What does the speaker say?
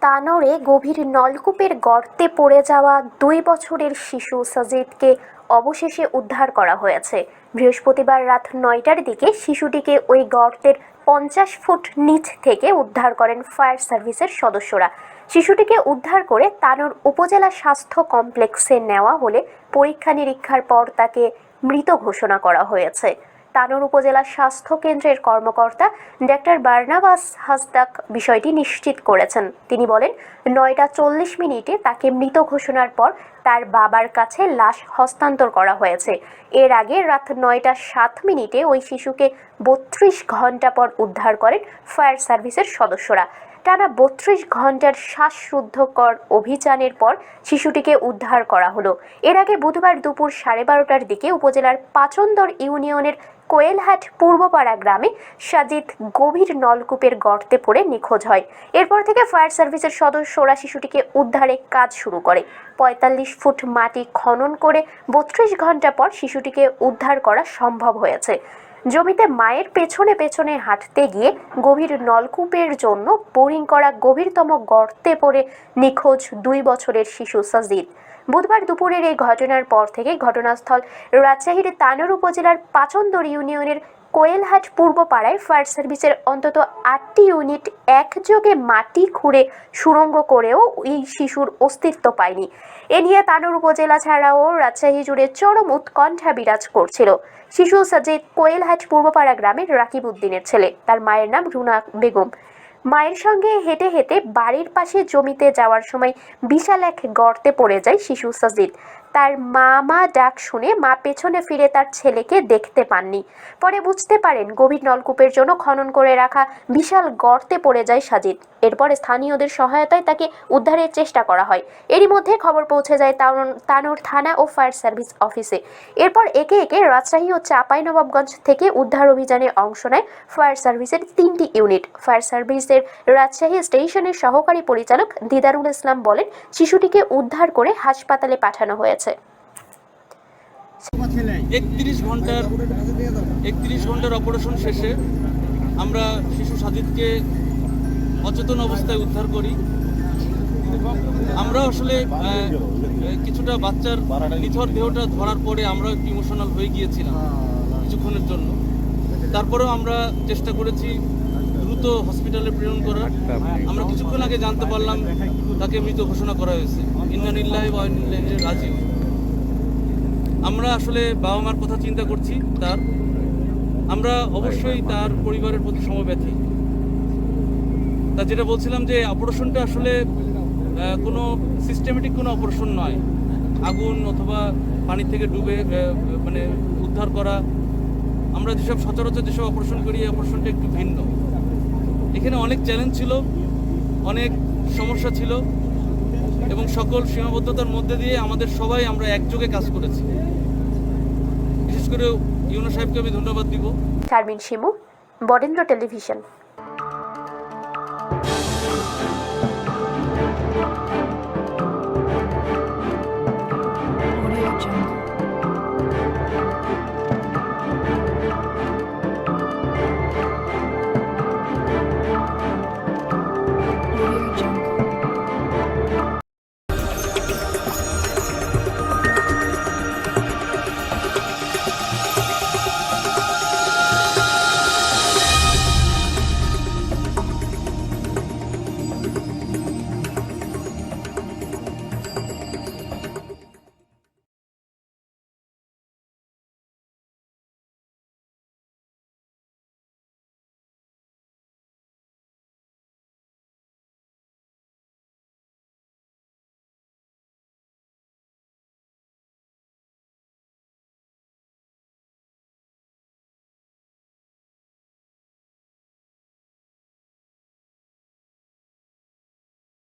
তানোরে গভীর নলকূপের গর্তে পড়ে যাওয়া দুই বছরের শিশু সাজিদকে অবশেষে উদ্ধার করা হয়েছে। বৃহস্পতিবার রাত নয়টার দিকে শিশুটিকে ওই গর্তের পঞ্চাশ ফুট নিচ থেকে উদ্ধার করেন ফায়ার সার্ভিসের সদস্যরা। শিশুটিকে উদ্ধার করে তানোর উপজেলা স্বাস্থ্য কমপ্লেক্সে নেওয়া হলে পরীক্ষা নিরীক্ষার পর তাকে মৃত ঘোষণা করা হয়েছে। তানোর উপজেলা স্বাস্থ্য কেন্দ্রের কর্মকর্তা ডাক্তার বার্নাবাস হাসদাক বিষয়টি নিশ্চিত করেছেন। তিনি বলেন, নয়টা চল্লিশ মিনিটে তাকে মৃত ঘোষণার পর তার বাবার কাছে লাশ হস্তান্তর করা হয়েছে। এর আগে রাত নয়টা সাত মিনিটে ওই শিশুকে বত্রিশ ঘণ্টা পর উদ্ধার করেন ফায়ার সার্ভিসের সদস্যরা। টানা বত্রিশ ঘণ্টার শ্বাসরুদ্ধকর অভিযানের পর শিশুটিকে উদ্ধার করা হলো। এর আগে বুধবার দুপুর সাড়ে বারোটার দিকে উপজেলার পাচন্দর ইউনিয়নের কোয়েলহাট পূর্বপাড়া গ্রামে সাজিদ গভীর নলকূপের গর্তে পড়ে নিখোঁজ হয়। এরপর থেকে ফায়ার সার্ভিসের সদস্যরা শিশুটিকে উদ্ধারে কাজ শুরু করে। পঁয়তাল্লিশ ফুট মাটি খনন করে বত্রিশ ঘণ্টা পর শিশুটিকে উদ্ধার করা সম্ভব হয়েছে। জমিতে মায়ের পেছনে পেছনে হাঁটতে গিয়ে গভীর নলকূপের জন্য বোরিং করা গভীরতম গর্তে পড়ে নিখোঁজ দুই বছরের শিশু সজিদ বুধবার দুপুরের এই ঘটনার পর থেকে ঘটনাস্থল রাজশাহীর তানোর উপজেলার পাচন্দর ইউনিয়নের কোয়েলহাট পূর্ব পাড়ায় ফায়ার সার্ভিসের অন্তত আটটি ইউনিট একযোগে মাটি খুঁড়ে সুড়ঙ্গ করেও এই শিশুর অস্তিত্ব পায়নি। এ নিয়ে তানোর উপজেলা ছাড়াও রাজশাহী জুড়ে চরম উৎকণ্ঠা বিরাজ করছিল। শিশু সাজিদ কোয়েলহাট পূর্বপাড়া গ্রামের রাকিব উদ্দিনের ছেলে। তার মায়ের নাম রুনা বেগম। মায়ের সঙ্গে হেঁটে হেঁটে বাড়ির পাশে জমিতে যাওয়ার সময় বিশাল এক গর্তে পড়ে যায় শিশু সাজিদ। তার মা মা ডাক শুনে মা পেছনে ফিরে তার ছেলেকে দেখতে পাননি। পরে বুঝতে পারেন গভীর নলকূপের জন্য খনন করে রাখা বিশাল গর্তে পড়ে যায় সাজিদ। এরপর স্থানীয়দের সহায়তায় তাকে উদ্ধারের চেষ্টা করা হয়। এরই মধ্যে খবর পৌঁছে যায় তানোর থানা ও ফায়ার সার্ভিস অফিসে। এরপর একে একে রাজশাহী ও চাঁপাইনবাবগঞ্জ থেকে উদ্ধার অভিযানে অংশ নেয় ফায়ার সার্ভিসের তিনটি ইউনিট। ফায়ার সার্ভিসের রাজশাহী স্টেশনের সহকারী পরিচালক দিদারুল ইসলাম বলেন, শিশুটিকে উদ্ধার করে হাসপাতালে পাঠানো হয়েছে। একত্রিশ ঘণ্টার একত্রিশ ঘণ্টার অপারেশন শেষে আমরা শিশু সাজিদকে অচেতন অবস্থায় উদ্ধার করি। আমরা আসলে কিছুটা বাচ্চার নিথর দেহটা ধরার পরে আমরা একটু ইমোশনাল হয়ে গিয়েছিলাম কিছুক্ষণের জন্য। তারপরেও আমরা চেষ্টা করেছি দ্রুত হসপিটালে প্রেরণ করার। আমরা কিছুক্ষণ আগে জানতে পারলাম, তাকে মৃত ঘোষণা করা হয়েছে। ইন্দানিল্লাহ বা রাজীব আমরা আসলে বাবা মার কথা চিন্তা করছি তার। আমরা অবশ্যই তার পরিবারের প্রতি সমব্যথী। তা যেটা বলছিলাম যে, অপারেশনটা আসলে কোনো সিস্টেমেটিক কোনো অপারেশন নয়। আগুন অথবা পানি থেকে ডুবে মানে উদ্ধার করা। আমরা যেসব সচরাচর যেসব অপারেশন করি, এই অপারেশনটা একটু ভিন্ন। এখানে অনেক চ্যালেঞ্জ ছিল, অনেক সমস্যা ছিল। এবং সকল সীমাবদ্ধতার মধ্যে দিয়ে আমাদের সবাই আমরা একযোগে কাজ করেছি। বিশেষ করে ইউনো সাহেবকে আমি ধন্যবাদ দিব। শারমিন শিমু, বরেন্দ্র টেলিভিশন।